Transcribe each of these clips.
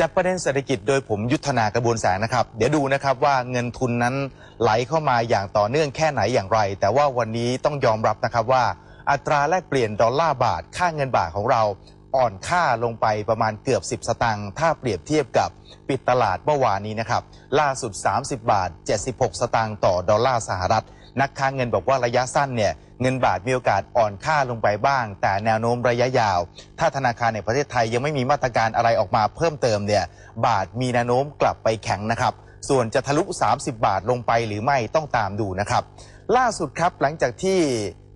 จากประเด็นเศรษฐกิจโดยผมยุทธนากระบวนแสงนะครับ เดี๋ยวดูนะครับว่าเงินทุนนั้นไหลเข้ามาอย่างต่อเนื่องแค่ไหนอย่างไร แต่ว่าวันนี้ต้องยอมรับนะครับว่า อัตราแลกเปลี่ยนดอลลาร์บาทค่าเงินบาทของเราอ่อนค่าลงไปประมาณเกือบ 10 สตางค์ถ้าเปรียบเทียบกับปิดตลาดเมื่อวานนี้นะครับล่าสุด 30 บาท 76 สตางค์ต่อดอลลาร์สหรัฐ นักค้าเงินบอกว่าระยะสั้นเนี่ยเงินบาทมีโอกาสอ่อนค่าลงไปบ้าง แต่แนวโน้มระยะยาว ถ้าธนาคารในประเทศไทยยังไม่มีมาตรการอะไรออกมาเพิ่มเติมเนี่ยบาทมีแนวโน้มกลับไปแข็งนะครับ ส่วนจะทะลุ 30 บาทลงไปหรือไม่ต้องตามดูนะครับ ล่าสุดครับหลังจากที่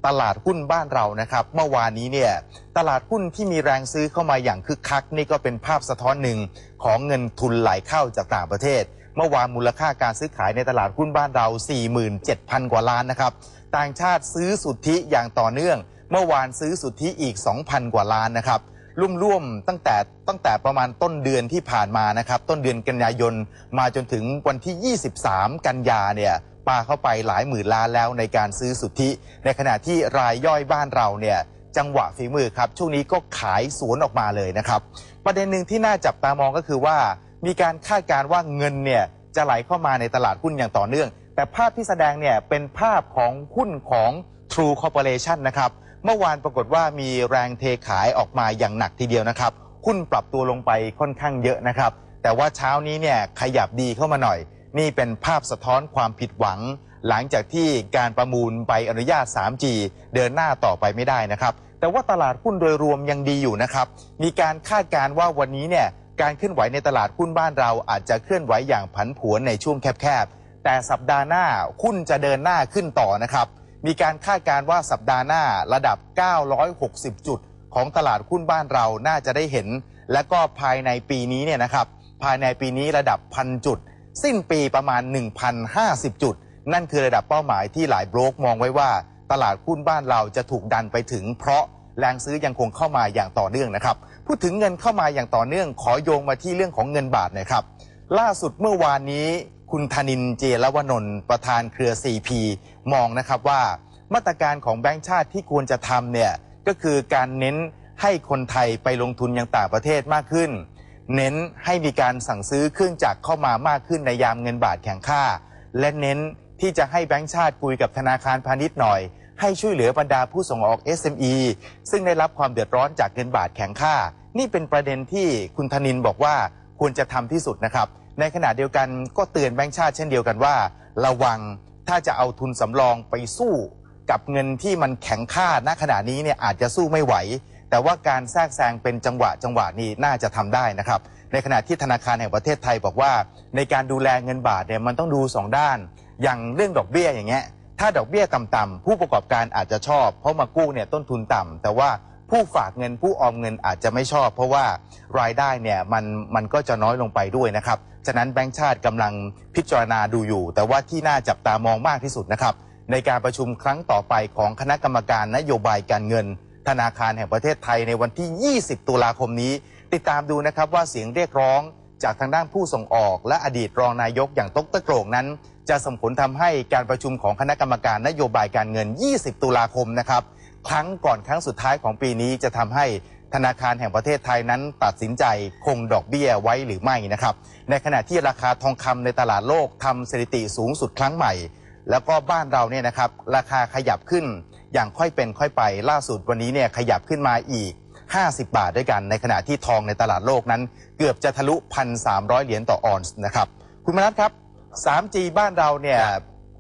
ตลาดหุ้นบ้านเรานะครับ เมื่อวานนี้เนี่ยตลาดหุ้นที่มีแรงซื้อเข้ามาอย่างคึกคัก นี่ก็เป็นภาพสะท้อนหนึ่งของเงินทุนไหลเข้าจากต่างประเทศ เมื่อวานมูลค่าการซื้อขายในตลาดหุ้นบ้านเรา 47,000 กว่าล้านนะครับต่างชาติซื้อสุทธิอย่างต่อเนื่อง เมื่อวานซื้อสุทธิอีก 2,000 กว่าล้านนะครับร่วมๆตั้งแต่ตั้งแต่ประมาณต้นเดือนที่ผ่านมานะครับ ต้นเดือนกันยายนมาจนถึงวันที่ 23 กันยาเนี่ย ปาเข้าไปหลายหมื่นล้านแล้วในการซื้อสุทธิ ในขณะที่รายย่อยบ้านเราเนี่ยจังหวะฝีมือครับ ช่วงนี้ก็ขายสวนออกมาเลยนะครับ ประเด็นหนึ่งที่น่าจับตามองก็คือว่า มีการคาดการณ์ว่าเงินเนี่ยจะไหลเข้ามาในตลาดหุ้นอย่างต่อเนื่อง แต่ภาพที่แสดงเนี่ยเป็นภาพของหุ้นของ True Corporation นะครับเมื่อวานปรากฏว่ามีแรงเทขายออกมาอย่างหนักทีเดียวนะครับหุ้นปรับตัวลงไปค่อนข้างเยอะนะครับ แต่ว่าเช้านี้เนี่ยขยับดีเข้ามาหน่อย นี่เป็นภาพสะท้อนความผิดหวัง หลังจากที่การประมูลใบอนุญาต 3G เดินหน้าต่อไปไม่ได้นะครับ แต่ว่าตลาดหุ้นโดยรวมยังดีอยู่นะครับ มีการคาดการณ์ว่าวันนี้เนี่ยการเคลื่อนไหวในตลาดหุ้นบ้านเราอาจจะเคลื่อนไหวอย่างผันผวนในช่วงแคบๆ แต่สัปดาห์หน้าหุ้นจะเดินหน้าขึ้นต่อนะครับ มีการคาดการณ์ว่าสัปดาห์หน้าระดับ 960 จุด ของตลาดหุ้นบ้านเราน่าจะได้เห็น และก็ภายในปีนี้เนี่ยนะครับ ภายในปีนี้ระดับพันจุด สิ้นปีประมาณ 1,050 จุด นั่นคือระดับเป้าหมายที่หลายโบรกมองไว้ว่า ตลาดหุ้นบ้านเราจะถูกดันไปถึง เพราะแรงซื้อยังคงเข้ามาอย่างต่อเนื่องนะครับ พูดถึงเงินเข้ามาอย่างต่อเนื่อง ขอโยงมาที่เรื่องของเงินบาทน่อยครับ ล่าสุดเมื่อวานนี้ คุณธนินเจรวนนท์ประธานเครือ 4P มองนะครับว่า มาตรการของแบงก์ชาติที่ควรจะทำเนี่ยก็คือการเน้นให้คนไทยไปลงทุนยังต่างประเทศมากขึ้น เน้นให้มีการสั่งซื้อเครื่องจักรเข้ามามากขึ้นในยามเงินบาทแข็งค่า และเน้นที่จะให้แบงก์ชาติคุยกับธนาคารพาณิชย์หน่อย ให้ช่วยเหลือบรรดาผู้ส่งออก SME ซึ่งได้รับความเดือดร้อนจากเงินบาทแข็งค่า นี่เป็นประเด็นที่คุณธนินบอกว่าควรจะทำที่สุดนะครับ ในขณะเดียวกันก็เตือนแบงก์ชาติเช่นเดียวกันว่า ระวังถ้าจะเอาทุนสำรองไปสู้กับเงินที่มันแข็งค่าณขณะนี้เนี่ยอาจจะสู้ไม่ไหว แต่ว่าการแทรกแซงเป็นจังหวะจังหวะนี้น่าจะทำได้นะครับ ในขณะที่ธนาคารแห่งประเทศไทยบอกว่า ในการดูแลเงินบาทเนี่ยมันต้องดู 2 ด้าน อย่างเรื่องดอกเบี้ยอย่างเงี้ยถ้าดอกเบี้ยต่ำๆผู้ประกอบการอาจจะชอบ เพราะมากู้เนี่ยต้นทุนต่ำแต่ว่าผู้ฝากเงินผู้ออมเงินอาจจะไม่ชอบ เพราะว่ารายได้เนี่ยมันมันก็จะน้อยลงไปด้วยนะครับฉะนั้นแบงก์ชาติกำลังพิจารณาดูอยู่ แต่ว่าที่น่าจับตามองมากที่สุดนะครับในการประชุมครั้งต่อไปของคณะกรรมการนโยบายการเงิน ธนาคารแห่งประเทศไทยในวันที่ 20 ตุลาคมนี้ ติดตามดูนะครับว่าเสียงเรียกร้องจากทางด้านผู้ส่งออก และอดีตรองนายกอย่างต๊กตะโกรงนั้น จะส่งผลทำให้การประชุมของคณะกรรมการนโยบายการเงิน 20 ตุลาคมนะครับครั้งก่อนครั้งสุดท้ายของปีนี้จะทำให้ธนาคารแห่งประเทศไทยนั้นตัดสินใจคงดอกเบี้ยไว้หรือไม่นะครับ ในขณะที่ราคาทองคำในตลาดโลกทำสถิติสูงสุดครั้งใหม่ แล้วก็บ้านเราเนี่ยนะครับราคาขยับขึ้นอย่างค่อยเป็นค่อยไปล่าสุดวันนี้เนี่ยขยับขึ้นมาอีก 50 บาทด้วยกัน ในขณะที่ทองในตลาดโลกนั้น เกือบจะทะลุ 1,300 เหรียญต่อออนซ์นะครับ คุณมนัทครับ 3G บ้านเราเนี่ย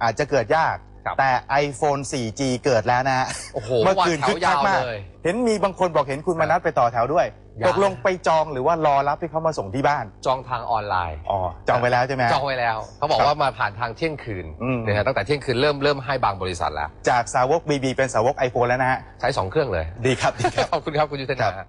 อาจจะเกิดยาก ครับแต่ iPhone 4G เกิดแล้วนะโอ้โหเมื่อคืนวันแถคึวกคักมากยาวเลยเห็นมีบางคนบอกเห็นคุณมนัทไปต่อแถวด้วยยาว ตกลงไปจองหรือว่ารอรับให้เขามาส่งที่บ้านจองทางออนไลน์ อ๋อจองไปแล้วใช่ไหมจองไว้แล้ว เขาบอกครับว่ามาผ่านทางเที่ยงคืนอืม นะฮะตั้งแต่เที่ยงคืนเริ่มเริ่มให้บางบริษัทแล้ว จากสาวก BB เป็นสาวก iPhone แล้วนะฮะใช้สองเครื่องเลย ดีครับดีครับ ขอบคุณครับ คุณยุทธครันาบ